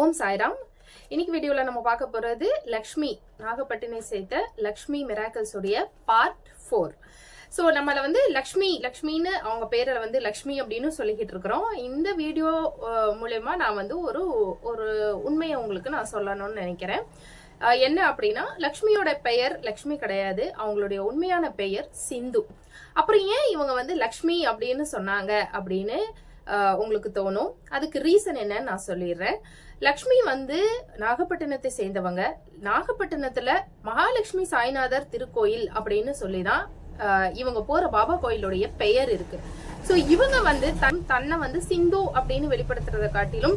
ஓம் சாய்ராம். இன்னைக்கு வீடியோவில் நம்ம பார்க்க போகிறது லக்ஷ்மி நாகப்பட்டினை சேர்த்த லக்ஷ்மி மிராக்கல்ஸ் உடைய பார்ட் ஃபோர் ஸோ நம்மளை வந்து லக்ஷ்மி லக்ஷ்மின்னு அவங்க பேரை வந்து லக்ஷ்மி அப்படின்னு சொல்லிக்கிட்டு இருக்கிறோம். இந்த வீடியோ மூலயமா நான் வந்து ஒரு ஒரு உண்மையை உங்களுக்கு நான் சொல்லணும்னு நினைக்கிறேன். என்ன அப்படின்னா லக்ஷ்மியோட பெயர் லக்ஷ்மி கிடையாது. அவங்களுடைய உண்மையான பெயர் சிந்து. அப்புறம் ஏன் இவங்க வந்து லக்ஷ்மி அப்படின்னு சொன்னாங்க அப்படின்னு உங்களுக்கு தோணும். அதுக்கு ரீசன் என்னன்னு நான் சொல்லிடுறேன். லக்ஷ்மி வந்து நாகப்பட்டினத்தை சேர்ந்தவங்க. நாகப்பட்டினத்துல மகாலட்சுமி சாய்நாதர் திருக்கோயில் அப்படின்னு சொல்லிதான் இவங்க போற பாபா கோயிலுடைய பெயர் இருக்கு. சோ இவங்க வந்து தன் தன்னை வந்து சிந்து அப்படின்னு வெளிப்படுத்துறத காட்டிலும்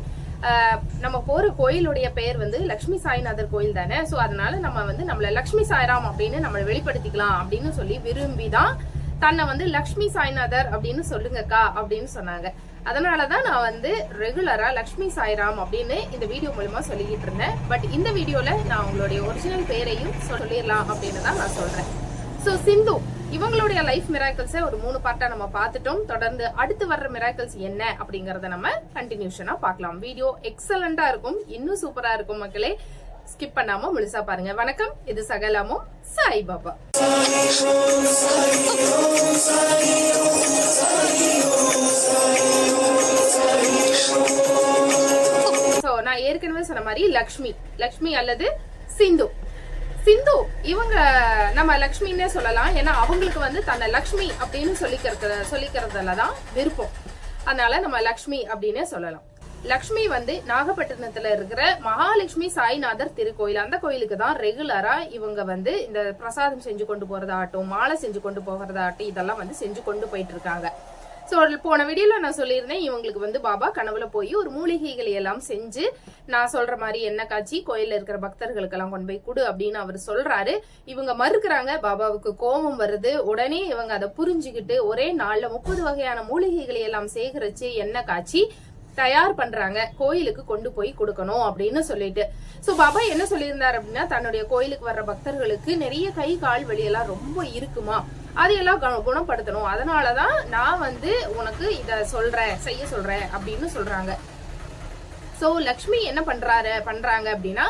நம்ம போற கோயிலுடைய பெயர் வந்து லக்ஷ்மி சாய்நாதர் கோயில் தானே? சோ அதனால நம்ம வந்து நம்மள லக்ஷ்மி சாய்ராம் அப்படின்னு நம்மளை வெளிப்படுத்திக்கலாம் அப்படின்னு சொல்லி விரும்பிதான் தன்னை வந்து லக்ஷ்மி சாய்நாதர் அப்படின்னு சொல்லுங்கக்கா அப்படின்னு சொன்னாங்க. அதனாலதான் நான் வந்து ரெகுலரா லக்ஷ்மி சாய்ராம் அப்படின்னு இந்த வீடியோ மூலமா சொல்லிக்கிட்டு இருந்தேன். பட் இந்த வீடியோல நான் உங்களுடைய ஒரிஜினல் பேரையும் சொல்லிடலாம் அப்படின்னு தான் நான் சொல்றேன். ஸோ சிந்து இவங்களுடைய லைஃப் மிராக்கிள்ஸை ஒரு மூணு பார்ட்டா நம்ம பார்த்துட்டோம். தொடர்ந்து அடுத்து வர்ற மிராக்கிள்ஸ் என்ன அப்படிங்கறத நம்ம கண்டினியூஷனா பார்க்கலாம். வீடியோ எக்ஸலண்டா இருக்கும். இன்னும் சூப்பரா இருக்கும் மக்களே. ஸ்கிப் பண்ணாம முழுசா பாருங்க. வணக்கம். இது சகலமும் சாய் ஏற்கனவே சொன்ன மாதிரி லக்ஷ்மி லக்ஷ்மி அல்லது சிந்து. சிந்து இவங்க நம்ம லக்ஷ்மின்னே சொல்லலாம். ஏன்னா அவங்களுக்கு வந்து தன்னை லக்ஷ்மி அப்படின்னு சொல்லிக்கிறது சொல்லிக்கிறதுல தான் விருப்பம். அதனால நம்ம லக்ஷ்மி அப்படின்னே சொல்லலாம். லக்ஷ்மி வந்து நாகப்பட்டினத்துல இருக்கிற மகாலட்சுமி சாய்நாதர் திருக்கோயில். அந்த கோயிலுக்கு தான் ரெகுலரா இவங்க வந்து இந்த பிரசாதம் செஞ்சு கொண்டு போறதாகட்டும் மாலை செஞ்சு கொண்டு போகிறதாகட்டும் இதெல்லாம் வந்து செஞ்சு கொண்டு போயிட்டு இருக்காங்க. ஸோ போன வீடியோவில் நான் சொல்லியிருந்தேன் இவங்களுக்கு வந்து பாபா கனவுல போய் ஒரு மூலிகைகளை எல்லாம் செஞ்சு நான் சொல்ற மாதிரி எண்ணெய் காய்ச்சி கோயிலில் இருக்கிற பக்தர்களுக்கெல்லாம் கொண்டு போய் கொடு அப்படின்னு அவர் சொல்றாரு. இவங்க மறுக்கிறாங்க பாபாவுக்கு கோபம் வருது. உடனே இவங்க அதை புரிஞ்சுக்கிட்டு ஒரே நாள்ல முப்பது வகையான மூலிகைகளை எல்லாம் சேகரிச்சு எண்ணெய் காய்ச்சி தயார் பண்றாங்க கோயிலுக்கு கொண்டு போய் கொடுக்கணும் அப்படின்னு சொல்லிட்டு. சோ பாபா என்ன சொல்லியிருந்தார் அப்படின்னா தன்னுடைய கோயிலுக்கு வர்ற பக்தர்களுக்கு நிறைய கை கால் வலியெல்லாம் ரொம்ப இருக்குமா? அதையெல்லாம் குணப்படுத்தணும் குணப்படுத்தணும். அதனாலதான் நான் வந்து உனக்கு இதை சொல்கிறேன் செய்ய சொல்கிறேன் அப்படின்னு சொல்கிறாங்க ஸோ லக்ஷ்மி என்ன பண்ணுறாரு பண்ணுறாங்க அப்படின்னா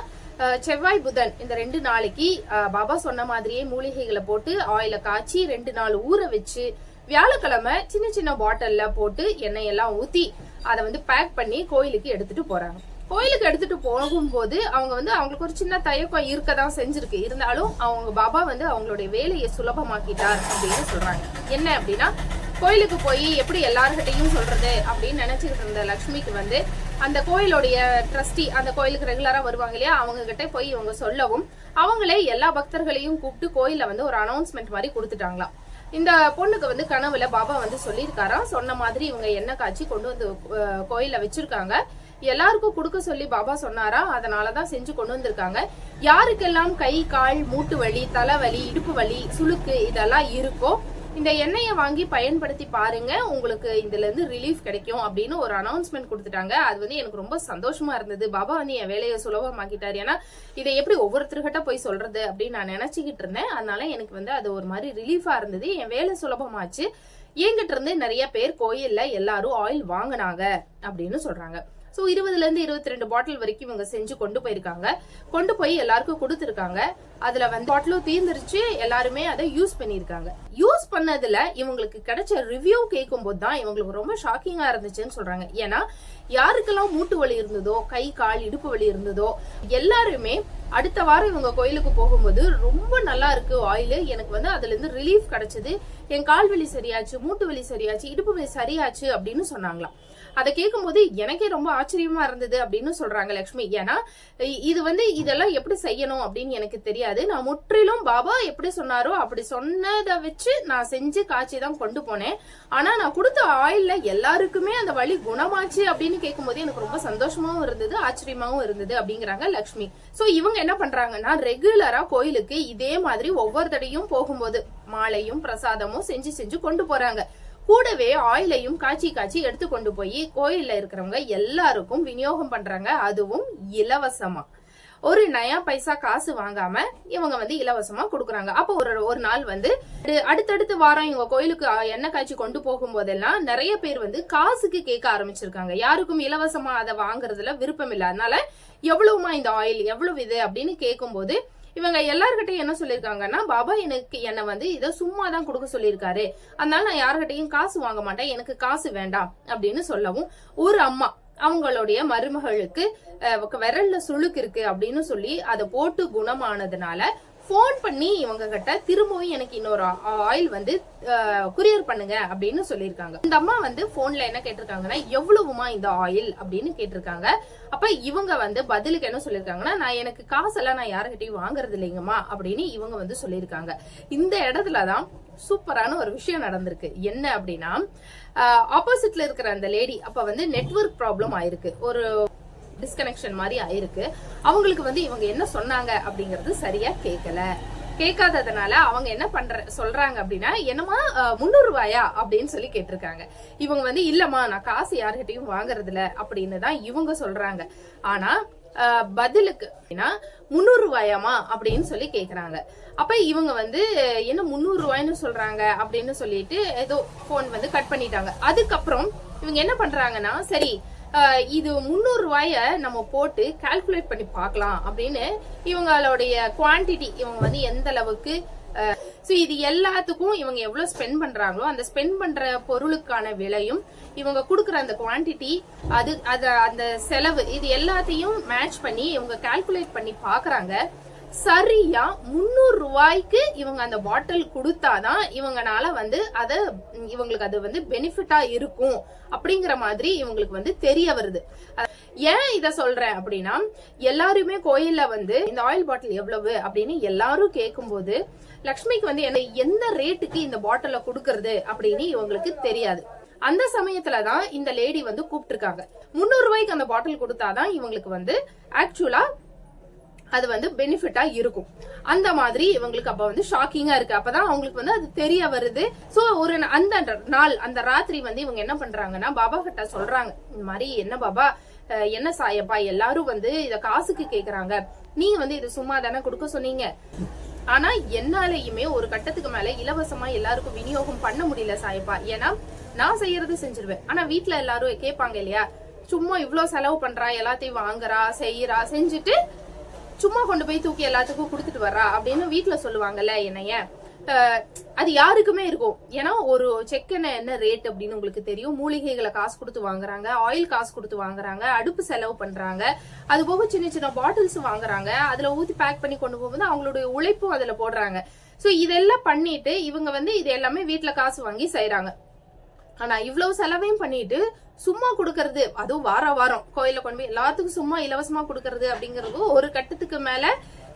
செவ்வாய் புதன் இந்த ரெண்டு நாளைக்கு பாபா சொன்ன மாதிரியே மூலிகைகளை போட்டு ஆயில காய்ச்சி ரெண்டு நாள் ஊற வச்சு வியாழக்கிழமை சின்ன சின்ன பாட்டில்ல போட்டு எண்ணெய் எல்லாம் ஊற்றி அதை வந்து பேக் பண்ணி கோயிலுக்கு எடுத்துட்டு போறாங்க. கோயிலுக்கு எடுத்துட்டு போகும்போது அவங்க வந்து அவங்களுக்கு ஒரு சின்ன தயக்கம் இருக்கதான் செஞ்சிருக்கு. இருந்தாலும் அவங்க பாபா வந்து அவங்களுடைய வேலையை சுலபமாக்கிட்டார் அப்படின்னு சொல்றாங்க. என்ன அப்படின்னா கோயிலுக்கு போய் எப்படி எல்லார்கிட்டையும் சொல்றது அப்படின்னு நினைச்சுக்கிட்டு இருந்த லக்ஷ்மிக்கு வந்து அந்த கோயிலுடைய ட்ரஸ்டி அந்த கோயிலுக்கு ரெகுலரா வருவாங்க இல்லையா? அவங்க கிட்ட போய் இவங்க சொல்லவும் அவங்களே எல்லா பக்தர்களையும் கூப்பிட்டு கோயில வந்து ஒரு அனௌன்ஸ்மெண்ட் மாதிரி கொடுத்துட்டாங்களாம். இந்த பொண்ணுக்கு வந்து கனவுல பாபா வந்து சொல்லியிருக்காராம். சொன்ன மாதிரி இவங்க என்ன காட்சி கொண்டு வந்து கோயில வச்சிருக்காங்க. எல்லாருக்கும் கொடுக்க சொல்லி பாபா சொன்னாரா? அதனாலதான் செஞ்சு கொண்டு வந்திருக்காங்க. யாருக்கெல்லாம் கை கால் மூட்டு வலி தலைவலி இடுப்பு வலி சுளுக்கு இதெல்லாம் இருக்கோ இந்த எண்ணெயை வாங்கி பயன்படுத்தி பாருங்க. உங்களுக்கு இதுல இருந்து ரிலீஃப் கிடைக்கும் அப்படின்னு ஒரு அனௌன்ஸ்மெண்ட் கொடுத்துட்டாங்க. அது வந்து எனக்கு ரொம்ப சந்தோஷமா இருந்தது. பாபா வந்து என் வேலையை சுலபமாக்கிட்டாரு. ஏன்னா இதை எப்படி ஒவ்வொருத்தர்கிட்ட போய் சொல்றது அப்படின்னு நான் நினைச்சுக்கிட்டு இருந்தேன். அதனால எனக்கு வந்து அது ஒரு மாதிரி ரிலீஃபா இருந்தது. என் வேலை சுலபமாச்சு. என்கிட்ட இருந்து நிறைய பேர் கோயில்ல எல்லாரும் ஆயில் வாங்கினாங்க அப்படின்னு சொல்றாங்க. ஸோ இருபதுலேருந்து இருபத்தி ரெண்டு பாட்டில் வரைக்கும் இவங்க செஞ்சு கொண்டு போயிருக்காங்க. கொண்டு போய் எல்லாருக்கும் கொடுத்துருக்காங்க. அதில் வந்து பாட்டிலும் தீர்ந்துருச்சு. எல்லாருமே அதை யூஸ் பண்ணியிருக்காங்க. யூஸ் பண்ணதில் இவங்களுக்கு கிடைச்ச ரிவ்யூ கேட்கும் போது தான் இவங்களுக்கு ரொம்ப ஷாக்கிங்காக இருந்துச்சுன்னு சொல்கிறாங்க ஏன்னா யாருக்கெல்லாம் மூட்டு வலி இருந்ததோ கை கால் இடுப்பு வலி இருந்ததோ எல்லாருமே அடுத்த வாரம் இவங்க கோயிலுக்கு போகும்போது ரொம்ப நல்லா இருக்கு ஆயில் எனக்கு வந்து அதுலேருந்து ரிலீஃப் கிடைச்சது. என் கால் வலி சரியாச்சு மூட்டு வலி சரியாச்சு இடுப்பு வலி சரியாச்சு அப்படின்னு சொன்னாங்களாம். அதை கேட்கும்போது எனக்கே ரொம்ப ஆச்சரியமா இருந்தது அப்படின்னு சொல்றாங்க லக்ஷ்மி. ஏன்னா இது வந்து இதெல்லாம் எப்படி செய்யணும் அப்படின்னு எனக்கு தெரியாது. நான் முற்றிலும் பாபா எப்படி சொன்னாரோ அப்படி சொன்னதை வச்சு நான் செஞ்சு காய்ச்சி தான் கொண்டு போனேன். ஆனா நான் கொடுத்த ஆயில்ல எல்லாருக்குமே அந்த வழி குணமாச்சு அப்படின்னு கேட்கும்போது எனக்கு ரொம்ப சந்தோஷமாவும் இருந்தது ஆச்சரியமாவும் இருந்தது அப்படிங்கிறாங்க லக்ஷ்மி. சோ இவங்க என்ன பண்றாங்கன்னா ரெகுலரா கோயிலுக்கு இதே மாதிரி ஒவ்வொரு தடையும் போகும்போது மாலையும் பிரசாதமும் செஞ்சு செஞ்சு கொண்டு போறாங்க. கூடவே ஆயிலையும் காய்ச்சி காய்ச்சி எடுத்து கொண்டு போய் கோயில்ல இருக்கிறவங்க எல்லாருக்கும் விநியோகம் பண்றாங்க. அதுவும் இலவசமா. ஒரு நயா பைசா காசு வாங்காம இவங்க வந்து இலவசமா கொடுக்குறாங்க. அப்போ ஒரு ஒரு நாள் வந்து அடுத்தடுத்து அடுத்தடுத்த வாரம் இவங்க கோயிலுக்கு எண்ணெய் காய்ச்சி கொண்டு போகும்போதெல்லாம் நிறைய பேர் வந்து காசுக்கு கேட்க ஆரம்பிச்சிருக்காங்க. யாருக்கும் இலவசமா அதை வாங்குறதுல விருப்பம் இல்லை. அதனால எவ்வளவுமா இந்த ஆயில் எவ்வளவு இது அப்படின்னு கேட்கும்போது இவங்க எல்லார்கிட்டையும் என்ன சொல்லியிருக்காங்கன்னா பாபா எனக்கு என்ன வந்து இதை சும்மா தான் கொடுக்க சொல்லியிருக்காரு. அதனால நான் யார்கிட்டயும் காசு வாங்க மாட்டேன். எனக்கு காசு வேண்டாம். அப்படின்னு சொல்லவும் ஒரு அம்மா அவங்களுடைய மருமகளுக்கு விரல்ல சுளுக்கு இருக்கு அப்படின்னு சொல்லி அதை போட்டு குணமானதுனால ஃபோன் பண்ணி இவங்க கிட்ட திரும்பவும் எனக்கு இன்னொரு ஆயில் வந்து குரியர் பண்ணுங்க அப்படின்னு சொல்லியிருக்காங்க. இந்த அம்மா வந்து ஃபோன்ல என்ன கேட்டிருக்காங்கன்னா எவ்வளவுமா இந்த ஆயில் அப்படின்னு கேட்டிருக்காங்க. அப்ப இவங்க வந்து பதிலுக்கு என்ன சொல்லியிருக்காங்கன்னா நான் எனக்கு காசெல்லாம் நான் யாருக்கிட்டையும் வாங்குறது இல்லைங்கம்மா அப்படின்னு இவங்க வந்து சொல்லியிருக்காங்க. இந்த இடத்துலதான் சூப்பரான ஒரு விஷயம் நடந்திருக்கு. என்ன அப்படின்னா ஆப்போசிட்ல இருக்கிற அந்த லேடி அப்ப வந்து நெட்வொர்க் ப்ராப்ளம் ஆயிருக்கு. ஒரு டிஸ்கனெக்ஷன் மாதிரி ஆயிருக்கு. அவங்களுக்கு வந்து இவங்க என்ன சொன்னாங்க அப்படிங்கிறது சரியா கேட்கல கேட்காததுனால அவங்க என்ன பண்ற சொல்றாங்க அப்படின்னா என்னமா முந்நூறு ரூபாயா அப்படின்னு சொல்லி கேட்டிருக்காங்க. இவங்க வந்து இல்லம்மா நான் காசு யாருகிட்டயும் வாங்குறது இல்ல அப்படின்னு தான் இவங்க சொல்றாங்க. ஆனா பதிலுக்கு அப்படின்னா முந்நூறு ரூபாயாமா அப்படின்னு சொல்லி கேக்குறாங்க. அப்ப இவங்க வந்து என்ன முந்நூறு ரூபாய்னு சொல்றாங்க அப்படின்னு சொல்லிட்டு ஏதோ போன் வந்து கட் பண்ணிட்டாங்க. அதுக்கப்புறம் இவங்க என்ன பண்றாங்கன்னா சரி இது முந்நூறு நம்ம போட்டு கால்குலேட் பண்ணி பார்க்கலாம் அப்படின்னு இவங்களுடைய குவான்டிட்டி இவங்க வந்து எந்த அளவுக்கு ஸோ இது எல்லாத்துக்கும் இவங்க எவ்வளோ ஸ்பெண்ட் பண்ணுறாங்களோ அந்த ஸ்பெண்ட் பண்ணுற பொருளுக்கான விலையும் இவங்க கொடுக்குற அந்த குவான்டிட்டி அது அது அந்த செலவு இது எல்லாத்தையும் மேட்ச் பண்ணி இவங்க கால்குலேட் பண்ணி பார்க்குறாங்க. சரியா முந்நூறு ரூபாய்க்கு இவங்க அந்த பாட்டில் கொடுத்தாதான் இவங்கனால வந்து அதை இவங்களுக்கு அது வந்து பெனிஃபிட்டா இருக்கும் அப்படிங்கிற மாதிரி இவங்களுக்கு வந்து தெரிய வருது. ஏன் இத சொல்றேன் அப்படின்னா எல்லாருமே கோயில்ல வந்து இந்த ஆயில் பாட்டில் எவ்வளவு அப்படின்னு எல்லாரும் கேட்கும்போது லக்ஷ்மிக்கு வந்து என்ன எந்த ரேட்டுக்கு இந்த பாட்டில கொடுக்கறது அப்படின்னு இவங்களுக்கு தெரியாது. அந்த சமயத்துல தான் இந்த லேடி வந்து கூப்பிட்டுருக்காங்க. முந்நூறு ரூபாய்க்கு அந்த பாட்டில் கொடுத்தாதான் இவங்களுக்கு வந்து ஆக்சுவலா அது வந்து பெனிஃபிட்டா இருக்கும். அந்த மாதிரி இவங்களுக்கு அப்ப வந்து ஷாக்கிங்கா இருக்கு. அப்பதான் அவங்களுக்கு வந்து அது தெரிய வருது. சோ ஒரு அந்த நாள் அந்த ராத்திரி வந்து இவங்க என்ன பண்றாங்கன்னா பாபா கிட்ட சொல்றாங்க. இந்த மாதிரி என்ன பாபா என்ன சாயப்பா? எல்லாரும் வந்து இத காசுக்கு கேக்குறாங்க. நீங்க வந்து இது சும்மா தானே கொடுக்க சொன்னீங்க? ஆனா என்னாலயுமே ஒரு கட்டத்துக்கு மேல இலவசமா எல்லாருக்கும் விநியோகம் பண்ண முடியல சாயப்பா. ஏன்னா நான் செய்யறது செஞ்சிருவேன். ஆனா வீட்டுல எல்லாரும் கேட்பாங்க இல்லையா? சும்மா இவ்வளவு செலவு பண்றா? எல்லாத்தையும் வாங்குறா செய்யறா செஞ்சுட்டு சும்மா கொண்டு போய் தூக்கி எல்லாத்துக்கும் கொடுத்துட்டு வர்றா அப்படின்னு வீட்டில் சொல்லுவாங்கல்ல என்னைய. அது யாருக்குமே இருக்கும். ஏன்னா ஒரு செக்கெண்ண என்ன ரேட் அப்படின்னு உங்களுக்கு தெரியும். மூலிகைகளை காசு கொடுத்து வாங்குறாங்க ஆயில் காசு கொடுத்து வாங்குறாங்க அடுப்பு செலவு பண்றாங்க. அது போக சின்ன சின்ன பாட்டில்ஸ் வாங்குறாங்க. அதுல ஊத்தி பேக் பண்ணி கொண்டு போகும்போது அவங்களுடைய உழைப்பும் அதுல போடுறாங்க. சோ இதெல்லாம் பண்ணிட்டு இவங்க வந்து இது எல்லாமே வீட்டில் காசு வாங்கி செய்யறாங்க ஆனா இவ்வளவு செலவையும் பண்ணிட்டு சும்மா கொடுக்கறது அதுவும் வார வாரம் கோயில கொண்டு போய் எல்லாத்துக்கும் சும்மா இலவசமா கொடுக்கறது அப்படிங்கறது ஒரு கட்டத்துக்கு மேல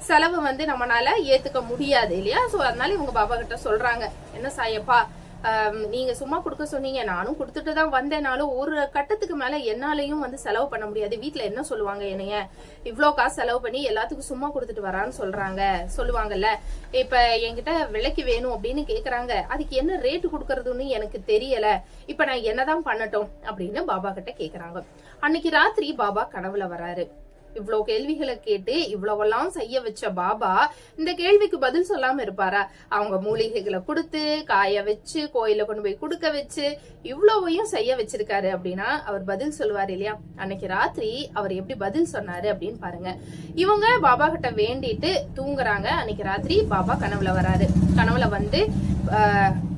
செலவு வந்து நம்மளால ஏத்துக்க முடியாது இல்லையா? சோ அதனால இவங்க பாபா கிட்ட சொல்றாங்க என்ன சாயப்பா நீங்க சும்மா கொடுக்க சொன்னீங்க. நானும் கொடுத்துட்டு தான் வந்தேனாலும் ஒரு கட்டத்துக்கு மேல என்னாலையும் வந்து செலவு பண்ண முடியாது. வீட்டுல என்ன சொல்லுவாங்க என்னைய? இவ்வளோ காசு செலவு பண்ணி எல்லாத்துக்கும் சும்மா கொடுத்துட்டு வரான்னு சொல்றாங்க. சொல்லுவாங்கல்ல. இப்ப என்கிட்ட விலைக்கு வேணும் அப்படின்னு கேக்குறாங்க. அதுக்கு என்ன ரேட்டு கொடுக்கறதுன்னு எனக்கு தெரியல. இப்ப நான் என்னதான் பண்ணட்டும் அப்படின்னு பாபா கிட்ட கேக்குறாங்க. அன்னைக்கு ராத்திரி பாபா கனவுல வராரு. இவ்வளவு கேள்விகளை கேட்டு இவ்வளவெல்லாம் செய்ய வச்ச பாபா இந்த கேள்விக்கு பதில் சொல்லாம இருப்பாரா? அவங்க மூலிகைகளை கொடுத்து காய வச்சு கோயில கொண்டு போய் கொடுக்க வச்சு இவ்வளவையும் செய்ய வச்சிருக்காரு அப்படின்னா அவர் பதில் சொல்லுவாரு இல்லையா? அன்னைக்கு ராத்திரி அவர் எப்படி பதில் சொன்னாரு அப்படின்னு பாருங்க. இவங்க பாபா கிட்ட வேண்டிட்டு தூங்குறாங்க. அன்னைக்கு ராத்திரி பாபா கனவுல வராரு. கனவுல வந்து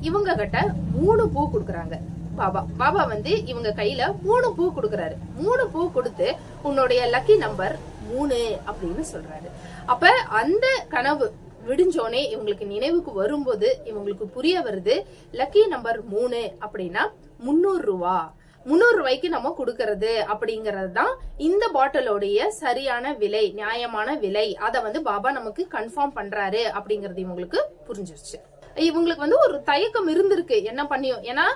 இவங்க கிட்ட மூணு பூ கொடுக்குறாங்க. பாபா. பாபா வந்து இவங்க கையில மூணு பூ கொடுக்கறாரு. மூணு பூ கொடுத்து உன்னுடைய லக்கி நம்பர் மூணு அப்படின்னு சொல்றாரு. அப்ப அந்த கனவு விடிஞ்சோனே இவங்களுக்கு நினைவுக்கு வரும்போது இவங்களுக்கு புரிய வருது லக்கி நம்பர் மூணு அப்படின்னா முந்நூறு ரூபா. முந்நூறு ரூபாய்க்கு நம்ம கொடுக்கறது அப்படிங்கறது தான் இந்த பாட்டிலோடைய சரியான விலை நியாயமான விலை. அதை வந்து பாபா நமக்கு கன்ஃபார்ம் பண்றாரு அப்படிங்கறது இவங்களுக்கு புரிஞ்சிருச்சு. இவங்களுக்கு வந்து ஒரு தயக்கம் இருந்திருக்கு. என்ன பண்ணியும் ஏன்னா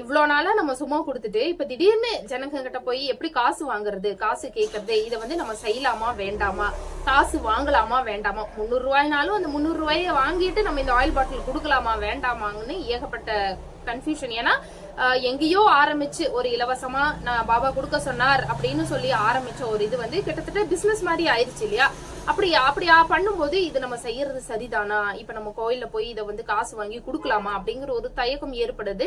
இவ்வளோ நாளா நம்ம சும்மா கொடுத்துட்டு இப்ப திடீர்னு ஜனங்க கிட்ட போய் எப்படி காசு வாங்குறது? காசு கேட்கறது இதை வந்து நம்ம செய்யலாமா வேண்டாமா? காசு வாங்கலாமா வேண்டாமா? முந்நூறு ரூபாய்னாலும் அந்த முந்நூறு ரூபாயை வாங்கிட்டு நம்ம இந்த ஆயில் பாட்டில் கொடுக்கலாமா வேண்டாமான்னு ஏகப்பட்ட கன்ஃபியூஷன் ஏன்னா எங்கேயோ ஆரம்பிச்சு ஒரு இலவசமா நான் பாபா கொடுக்க சொன்னார் அப்படின்னு சொல்லி ஆரம்பிச்ச ஒரு இது வந்து கிட்டத்தட்ட பிசினஸ் மாதிரி ஆயிடுச்சு இல்லையா? அப்படி அப்படியா பண்ணும்போது இது நம்ம செய்யறது சரிதானா? இப்ப நம்ம கோயில்ல போய் இதை வந்து காசு வாங்கி கொடுக்கலாமா? அப்படிங்கிற ஒரு தயக்கம் ஏற்படுது.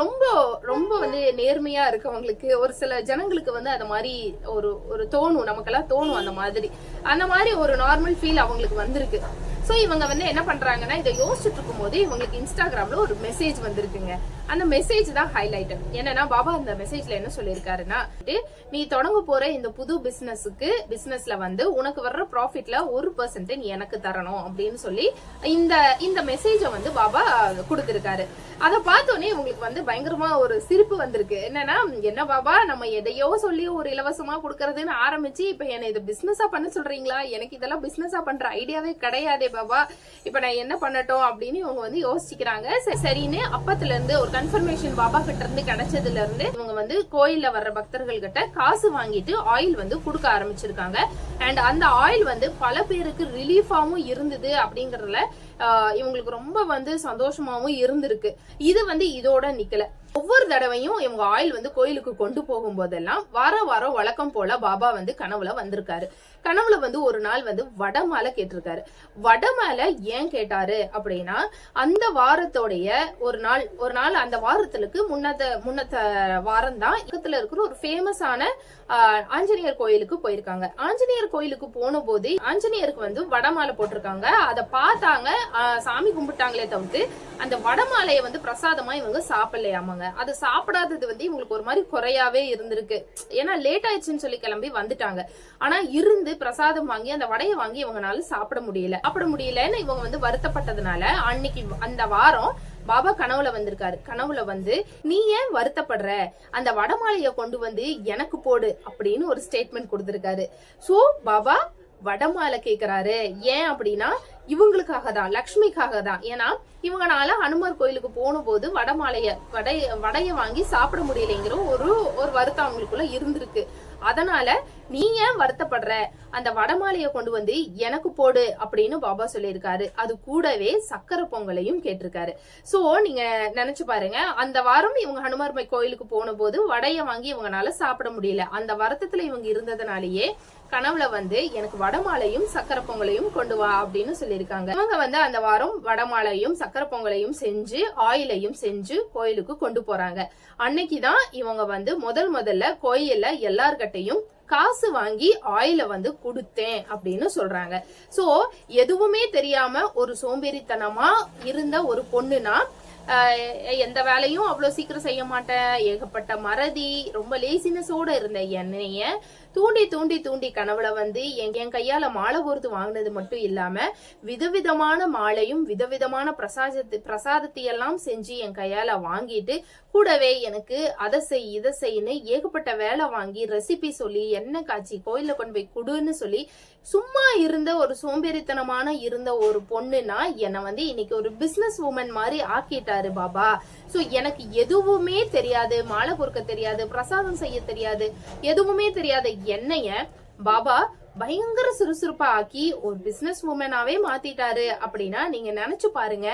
ரொம்ப ரொம்ப வந்து நேர்மையா இருக்கவங்களுக்கு ஒரு சில ஜனங்களுக்கு வந்து அந்த மாதிரி ஒரு ஒரு தோணும். நமக்கெல்லாம் தோணும் அந்த மாதிரி. அந்த மாதிரி ஒரு நார்மல் ஃபீல் அவங்களுக்கு வந்திருக்கு. ஸோ இவங்க வந்து என்ன பண்ணுறாங்கன்னா இதை யோசிச்சுட்டு இருக்கும்போது இவங்களுக்கு இன்ஸ்டாகிராமில் ஒரு மெசேஜ் வந்திருக்குங்க. அந்த மெசேஜ் தான் ஹைலைட் என்னன்னா பாபா அந்த மெசேஜ்ல என்ன சொல்லியிருக்காருன்னா நீ தொடங்க போற இந்த புது பிசினஸுக்கு பிசினஸ்ல வந்து உனக்கு வர்ற ப்ராஃபிட்ல ஒரு பர்சன்ட் நீ எனக்கு தரணும் அப்படின்னு சொல்லி இந்த இந்த மெசேஜை வந்து பாபா கொடுத்துருக்காரு. அதை பார்த்தோன்னே இவங்களுக்கு வந்து பயங்கரமா ஒரு சிரிப்பு வந்திருக்கு. என்னன்னா என்ன பாபா நம்ம எதையோ சொல்லி ஒரு இலவசமா கொடுக்கறதுன்னு ஆரம்பிச்சு இப்ப என்ன இது பிசினஸா பண்ண சொல்றீங்களா? எனக்கு இதெல்லாம் பிசினஸா பண்ற ஐடியாவே கிடையாது பாபா. இப்ப நான் என்ன பண்ணட்டும் அப்படின்னு இவங்க வந்து யோசிக்கிறாங்க. சரின்னு அப்பத்துல இருந்து ஒரு கன்ஃபர்மேஷன் பாபா கிட்ட இருந்து கிடைச்சதுல இருந்து இவங்க வந்து கோயில்ல வர்ற பக்தர்கள் கிட்ட காசு வாங்கிட்டு ஆயில் வந்து கொடுக்க ஆரம்பிச்சிருக்காங்க. அண்ட் அந்த ஆயில் வந்து பல பேருக்கு ரிலீஃபாவும் இருந்தது அப்படிங்கறதுல இவங்களுக்கு ரொம்ப வந்து சந்தோஷமாவும் இருந்திருக்கு. இது வந்து இதோட நிக்கல. ஒவ்வொரு தடவையும் இவங்க ஆயில் வந்து கோயிலுக்கு கொண்டு போகும் போதெல்லாம் வார வாரம் வழக்கம் போல பாபா வந்து கனவுல வந்திருக்காரு. கனவுல வந்து ஒரு நாள் வந்து வடமாலை கேட்டிருக்காரு. வடமாலை ஏன் கேட்டாரு அப்படின்னா அந்த வாரத்தோடைய ஒரு நாள் ஒரு நாள் அந்த வாரத்துக்கு முன்னத முன்னத்த வாரம் தான் பக்கத்துல இருக்கிற ஒரு ஃபேமஸான ஆஞ்சநேயர் கோயிலுக்கு போயிருக்காங்க. ஆஞ்சநேயர் கோயிலுக்கு போன போது ஆஞ்சநேயருக்கு வந்து வடமாலை போட்டிருக்காங்க. அதை பார்த்தாங்க. சாமி கும்பிட்டாங்களே தவிர்த்து அந்த வடமாலையை வந்து பிரசாதமா இவங்க சாப்பிடலையாமாங்க. அது சாப்பிடாதது வந்து இவங்களுக்கு ஒரு மாதிரி குறையாவே இருந்திருக்கு. ஏன்னா லேட் ஆயிடுச்சுன்னு சொல்லி கிளம்பி வந்துட்டாங்க. ஆனா இருந்து பிரசாதம் வாங்கி அந்த வடையை வாங்கி இவங்கனால சாப்பிட முடியல. சாப்பிட முடியலன்னு இவங்க வந்து வருத்தப்பட்டதுனால அன்னைக்கு அந்த வாரம் பாபா கனவுல வந்திருக்காரு. கனவுல வந்து நீ ஏன் வருத்தப்படுற? அந்த வடமாலைய கொண்டு வந்து எனக்கு போடு அப்படின்னு ஒரு ஸ்டேட்மெண்ட் கொடுத்திருக்காரு. சோ பாபா வடமாலை கேக்குறாரு. ஏன் அப்படின்னா இவங்களுக்காக தான் லக்ஷ்மிக்காக தான் ஏன்னா இவங்கனால ஹனுமார் கோயிலுக்கு போன போது வடமாலைய வடைய வடைய வாங்கி சாப்பிட முடியலைங்கிற ஒரு ஒரு வருத்தம் அவங்களுக்குள்ள இருந்திருக்கு. அதனால நீ ஏன் வருத்தப்படுற? அந்த வடமாலைய கொண்டு வந்து எனக்கு போடு அப்படின்னு பாபா சொல்லியிருக்காரு. அது கூடவே சக்கரை பொங்கலையும் கேட்டிருக்காரு. சோ நீங்க நினைச்சு பாருங்க அந்த வாரம் இவங்க ஹனுமார்மை கோயிலுக்கு போன போது வடைய வாங்கி இவங்கனால சாப்பிட முடியல. அந்த வருத்தத்துல இவங்க இருந்ததுனாலயே கனவுல வந்து எனக்கு வடமாலையும் சக்கரை பொங்கலையும் கொண்டு வா அப்படின்னு சொல்லியிருக்காங்க. இவங்க வந்து அந்த வாரம் வடமாலையும் சக்கரை பொங்கலையும் செஞ்சு ஆயிலையும் செஞ்சு கோயிலுக்கு கொண்டு போறாங்க. அன்னைக்குதான் இவங்க வந்து முதல் முதல்ல கோயில்ல எல்லார்கிட்டையும் காசு வாங்கி ஆயில வந்து கொடுத்தேன் அப்படின்னு சொல்றாங்க. சோ எதுவுமே தெரியாம ஒரு சோம்பேறித்தனமா இருந்த ஒரு பொண்ணுனா எந்த வேலையும் அவ்வளவு சீக்கிரம் செய்ய மாட்டேன். ஏகப்பட்ட மறதி ரொம்ப லேசினஸோட இருந்த என்னைய தூண்டி தூண்டி தூண்டி கனவுல வந்து என் என் கையால மாலை பொறுத்து வாங்கினது மட்டும் இல்லாம விதவிதமான மாலையும் விதவிதமான பிரசாதத்தை பிரசாதத்தை எல்லாம் செஞ்சு என் கையால வாங்கிட்டு கூடவே எனக்கு அதை செய் இதை செய்யு ஏகப்பட்ட வேலை வாங்கி ரெசிபி சொல்லி எண்ணெய் காய்ச்சி கோயில கொண்டு போய் குடுன்னு சொல்லி சும்மா இருந்த ஒரு சோம்பேறித்தனமான இருந்த ஒரு பொண்ணுனா என்னை வந்து இன்னைக்கு ஒரு பிசினஸ் உமன் மாதிரி ஆக்கிட்டாரு பாபா. ஸோ எனக்கு எதுவுமே தெரியாது மாலை பொறுக்க தெரியாது பிரசாதம் செய்ய தெரியாது எதுவுமே தெரியாத என்னைய பாபா பயங்கர சுறுசுறுப்பா ஆக்கி ஒரு பிசினஸ் உமனாவே மாத்திட்டாரு அப்படின்னா நீங்க நினைச்சு பாருங்க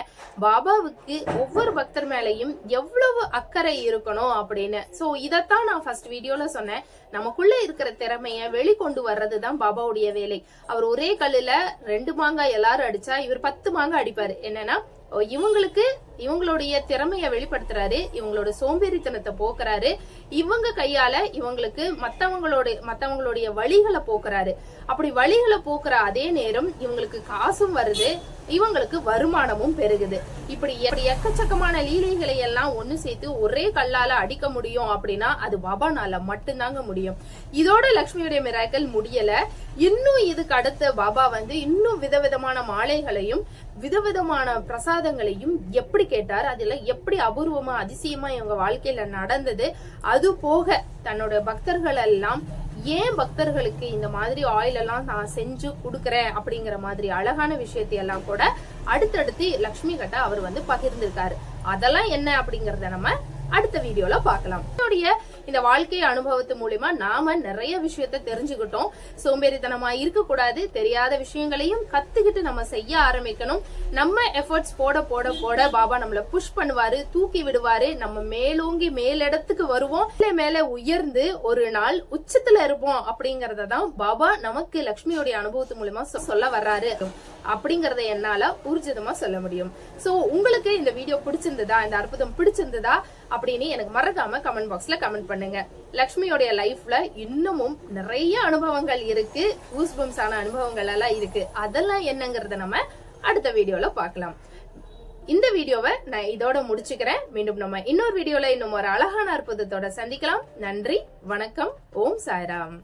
பாபாவுக்கு ஒவ்வொரு பக்தர் மேலையும் எவ்வளவு அக்கறை இருக்கணும் அப்படின்னு. சோ இதத்தான் நான் ஃபர்ஸ்ட் வீடியோல சொன்னேன். நமக்குள்ள இருக்கிற திறமைய வெளிக்கொண்டு வர்றதுதான் பாபாவுடைய வேலை. அவர் ஒரே கல்லுல ரெண்டு மாங்காய் எல்லாரும் அடிச்சா இவர் பத்து மாங்காய் அடிப்பாரு. என்னன்னா இவங்களுக்கு இவங்களுடைய திறமைய வெளிப்படுத்துறாரு இவங்களோட சோம்பேறித்தனத்தை போக்குறாரு இவங்க கையால இவங்களுக்கு மத்தவங்களோட மத்தவங்களுடைய வழிகளை போக்குறாரு. அப்படி வழிகளை போக்குற அதே நேரம் இவங்களுக்கு காசும் வருது இவங்களுக்கு வருமானமும் பெருகுது. இப்படி எப்படி எக்கச்சக்கமான லீலைகளை எல்லாம் ஒண்ணு சேர்த்து ஒரே கல்லால அடிக்க முடியும் அப்படின்னா அது பாபானால மட்டும்தாங்க முடியும். இதோட லக்ஷ்மியுடைய மிராக்கள் முடியல. இன்னும் இதுக்கு அடுத்து பாபா வந்து இன்னும் விதவிதமான மாலைகளையும் விதவிதமான பிரசாதங்களையும் எப்படி கேட்டார் அதுல எப்படி அபூர்வமா அதிசயமா இவங்க வாழ்க்கையில நடந்தது அது போக தன்னோட பக்தர்கள் எல்லாம் ஏன் பக்தர்களுக்கு இந்த மாதிரி ஆயில் எல்லாம் நான் செஞ்சு கொடுக்குறேன் அப்படிங்கிற மாதிரி அழகான விஷயத்தை எல்லாம் கூட அடுத்தடுத்து லக்ஷ்மி கட்டா அவர் வந்து பகிர்ந்திருக்காரு. அதெல்லாம் என்ன அப்படிங்கறத நம்ம அடுத்த வீடியோல பார்க்கலாம். என்னுடைய இந்த வாழ்க்கை அனுபவத்து மூலியமா நாம நிறைய விஷயத்த தெரிஞ்சுக்கிட்டோம். சோம்பேறித்தனமா இருக்கக்கூடாது தெரியாத விஷயங்களையும் கத்துக்கிட்டு நம்ம செய்ய ஆரம்பிக்கணும். நம்ம எஃபர்ட்ஸ் போட போட போட பாபா நம்மள புஷ் பண்ணுவாரு தூக்கி விடுவாரு. நம்ம மேலோங்கி மேலிடத்துக்கு வருவோம். மேலே உயர்ந்து ஒரு நாள் உச்சத்துல இருப்போம் அப்படிங்கறத தான் பாபா நமக்கு லக்ஷ்மியோடைய அனுபவத்து மூலியமா சொல்ல வர்றாரு. அப்படிங்கறத என்னால ஊர்ஜிதமா சொல்ல முடியும். சோ உங்களுக்கு இந்த வீடியோ பிடிச்சிருந்ததா இந்த அற்புதம் பிடிச்சிருந்ததா அப்படின்னு எனக்கு மறக்காம கமெண்ட் பாக்ஸ்ல கமெண்ட் பண்ணுங்க. லக்ஷ்மியோடைய லைஃப்ல இன்னமும் நிறைய அனுபவங்கள் இருக்கு. கூஸ்பம்ஸ் ஆன அனுபவங்கள் எல்லாம் இருக்கு. அதெல்லாம் என்னங்கறத நம்ம அடுத்த வீடியோல பார்க்கலாம். இந்த வீடியோவை நான் இதோட முடிச்சுக்கிறேன். மீண்டும் நம்ம இன்னொரு வீடியோல இன்னும் ஒரு அழகான அற்புதத்தோட சந்திக்கலாம். நன்றி வணக்கம் ஓம் சாய்ராம்.